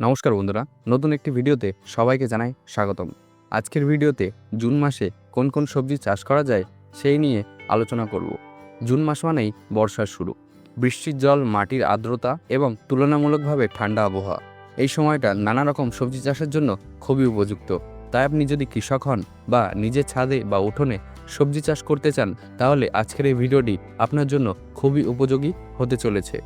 নমস্কার বন্ধুরা, নতুন একটি ভিডিওতে সবাইকে জানাই স্বাগতম। আজকের ভিডিওতে জুন মাসে কোন কোন সবজি চাষ করা যায় সেই নিয়ে আলোচনা করব। জুন মাস মানেই বর্ষার শুরু। বৃষ্টির জল, মাটির আর্দ্রতা এবং তুলনামূলকভাবে ঠান্ডা আবহাওয়া। এই সময়টা নানা রকম সবজি চাষের জন্য খুবই উপযুক্ত। তাই আপনি যদি কৃষক হন বা নিজের ছাদে বা উঠোনে সবজি চাষ করতে চান, তাহলে আজকের এই ভিডিওটি আপনার জন্য খুবই উপযোগী হতে চলেছে।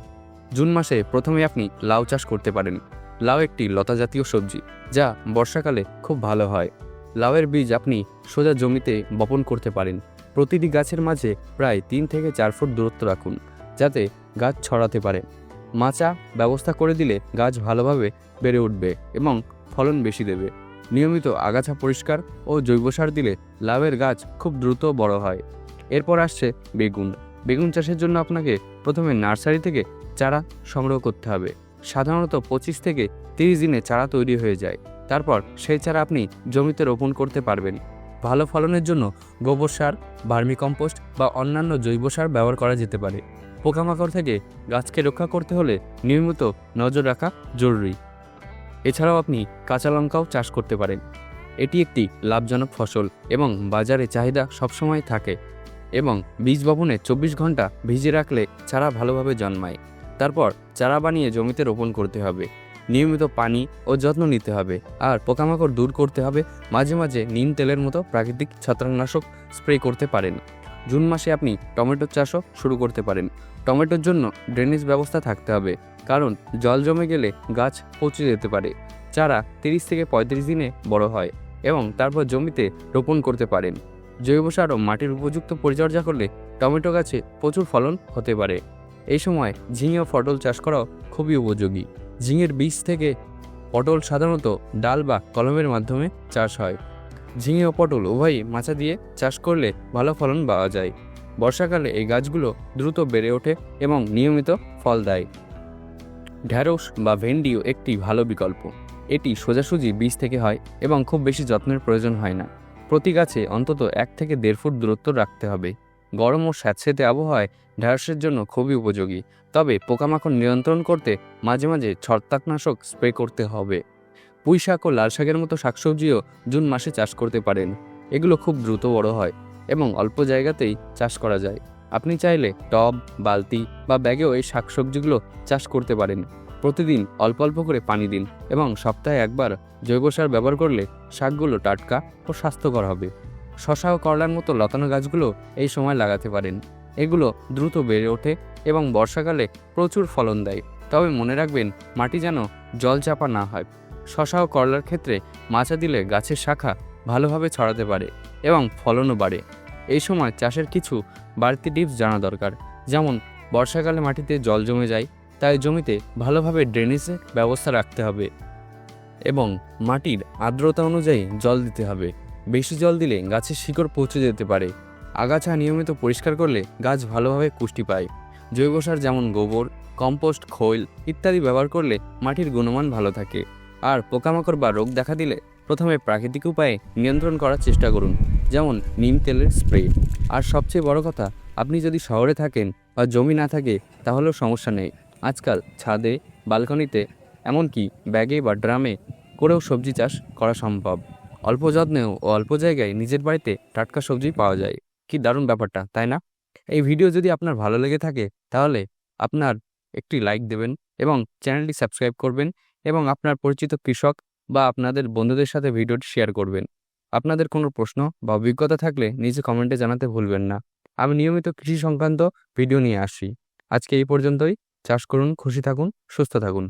জুন মাসে প্রথমে আপনি লাউ চাষ করতে পারেন। লাউ একটি লতা জাতীয় সবজি, যা বর্ষাকালে খুব ভালো হয়। লাউয়ের বীজ আপনি সোজা জমিতে বপন করতে পারেন। প্রতিটি গাছের মাঝে প্রায় তিন থেকে চার ফুট দূরত্ব রাখুন, যাতে গাছ ছড়াতে পারে। মাচা ব্যবস্থা করে দিলে গাছ ভালোভাবে বেড়ে উঠবে এবং ফলন বেশি দেবে। নিয়মিত আগাছা পরিষ্কার ও জৈব সার দিলে লাউয়ের গাছ খুব দ্রুত বড় হয়। এরপর আসছে বেগুন। বেগুন চাষের জন্য আপনাকে প্রথমে নার্সারি থেকে চারা সংগ্রহ করতে হবে। সাধারণত পঁচিশ থেকে তিরিশ দিনে চারা তৈরি হয়ে যায়। তারপর সেই চারা আপনি জমিতে রোপণ করতে পারবেন। ভালো ফলনের জন্য গোবর সার, ভার্মিকম্পোস্ট বা অন্যান্য জৈব সার ব্যবহার করা যেতে পারে। পোকামাকড় থেকে গাছকে রক্ষা করতে হলে নিয়মিত নজর রাখা জরুরি। এছাড়াও আপনি কাঁচা লঙ্কাও চাষ করতে পারেন। এটি একটি লাভজনক ফসল এবং বাজারে চাহিদা সবসময় থাকে এবং বীজ বপনে চব্বিশ ঘণ্টা ভিজে রাখলে চারা ভালোভাবে জন্মায়। তারপর চারা বানিয়ে জমিতে রোপণ করতে হবে। নিয়মিত পানি ও যত্ন নিতে হবে আর পোকামাকড় দূর করতে হবে। মাঝে মাঝে নিম তেলের মতো প্রাকৃতিক ছত্রাকনাশক স্প্রে করতে পারেন। জুন মাসে আপনি টমেটো চাষও শুরু করতে পারেন। টমেটোর জন্য ড্রেনেজ ব্যবস্থা থাকতে হবে। কারণ জল জমে গেলে গাছ পচে যেতে পারে। চারা তিরিশ থেকে পঁয়ত্রিশ দিনে বড় হয় এবং তারপর জমিতে রোপণ করতে পারেন। জৈব সার ও মাটির উপযুক্ত পরিচর্যা করলে টমেটো গাছে প্রচুর ফলন হতে পারে। এই সময় ঝিঙে ও পটল চাষ করাও খুবই উপযোগী। ঝিঙের বীজ থেকে পটল সাধারণত ডাল বা কলমের মাধ্যমে চাষ হয়। ঝিঙে ও পটল উভয়ই মাচা দিয়ে চাষ করলে ভালো ফলন পাওয়া যায়। বর্ষাকালে এই গাছগুলো দ্রুত বেড়ে ওঠে এবং নিয়মিত ফল দেয়। ঢ্যাঁড়স বা ভেন্ডিও একটি ভালো বিকল্প। এটি সোজাসুজি বীজ থেকে হয় এবং খুব বেশি যত্নের প্রয়োজন হয় না। প্রতি গাছে অন্তত এক থেকে দেড় ফুট দূরত্ব রাখতে হবে। গরম ও স্যাঁতসেঁতে আবহাওয়ায় ঢ্যাঁড়সের জন্য খুবই উপযোগী। তবে পোকামাকড় নিয়ন্ত্রণ করতে মাঝে মাঝে ছত্রাকনাশক স্প্রে করতে হবে। পুঁই শাক ও লাল শাকের মতো শাকসবজিও জুন মাসে চাষ করতে পারেন। এগুলো খুব দ্রুত বড় হয় এবং অল্প জায়গাতেই চাষ করা যায়। আপনি চাইলে টব, বালতি বা ব্যাগেও এই শাকসবজিগুলো চাষ করতে পারেন। প্রতিদিন অল্প অল্প করে পানি দিন এবং সপ্তাহে একবার জৈব সার ব্যবহার করলে শাকগুলো টাটকা ও স্বাস্থ্যকর হবে। শশা ও করলার মতো লতানো গাছগুলো এই সময় লাগাতে পারেন। এগুলো দ্রুত বেড়ে ওঠে এবং বর্ষাকালে প্রচুর ফলন দেয়। তবে মনে রাখবেন, মাটি যেন জল চাপা না হয়। শশা ও করলার ক্ষেত্রে মাচা দিলে গাছের শাখা ভালোভাবে ছড়াতে পারে এবং ফলনও বাড়ে। এই সময় চাষের কিছু বাড়তি টিপস জানা দরকার। যেমন, বর্ষাকালে মাটিতে জল জমে যায়, তাই জমিতে ভালোভাবে ড্রেনেজের ব্যবস্থা রাখতে হবে এবং মাটির আর্দ্রতা অনুযায়ী জল দিতে হবে। বেশি জল দিলে গাছের শিকড় পচে যেতে পারে। আগাছা নিয়মিত পরিষ্কার করলে গাছ ভালোভাবে পুষ্টি পায়। জৈব সার যেমন গোবর, কম্পোস্ট, খৈল ইত্যাদি ব্যবহার করলে মাটির গুণমান ভালো থাকে। আর পোকামাকড় বা রোগ দেখা দিলে প্রথমে প্রাকৃতিক উপায়ে নিয়ন্ত্রণ করার চেষ্টা করুন, যেমন নিম তেলের স্প্রে। আর সবচেয়ে বড় কথা, আপনি যদি শহরে থাকেন বা জমি না থাকে, তাহলেও সমস্যা নেই। আজকাল ছাদে, বালকনিতে, এমনকি ব্যাগে বা ড্রামে করেও সবজি চাষ করা সম্ভব। অল্প যত্নেও ও অল্প জায়গায় নিজের বাড়িতে টাটকা সবজি পাওয়া যায়। কি দারুণ ব্যাপারটা, তাই না? এই ভিডিও যদি আপনার ভালো লেগে থাকে, তাহলে আপনার একটি লাইক দেবেন এবং চ্যানেলটি সাবস্ক্রাইব করবেন এবং আপনার পরিচিত কৃষক বা আপনাদের বন্ধুদের সাথে ভিডিওটি শেয়ার করবেন। আপনাদের কোনো প্রশ্ন বা অভিজ্ঞতা থাকলে নিজে কমেন্টে জানাতে ভুলবেন না। আমি নিয়মিত কৃষি সংক্রান্ত ভিডিও নিয়ে আসি। আজকে এই পর্যন্তই। চাষ করুন, খুশি থাকুন, সুস্থ থাকুন।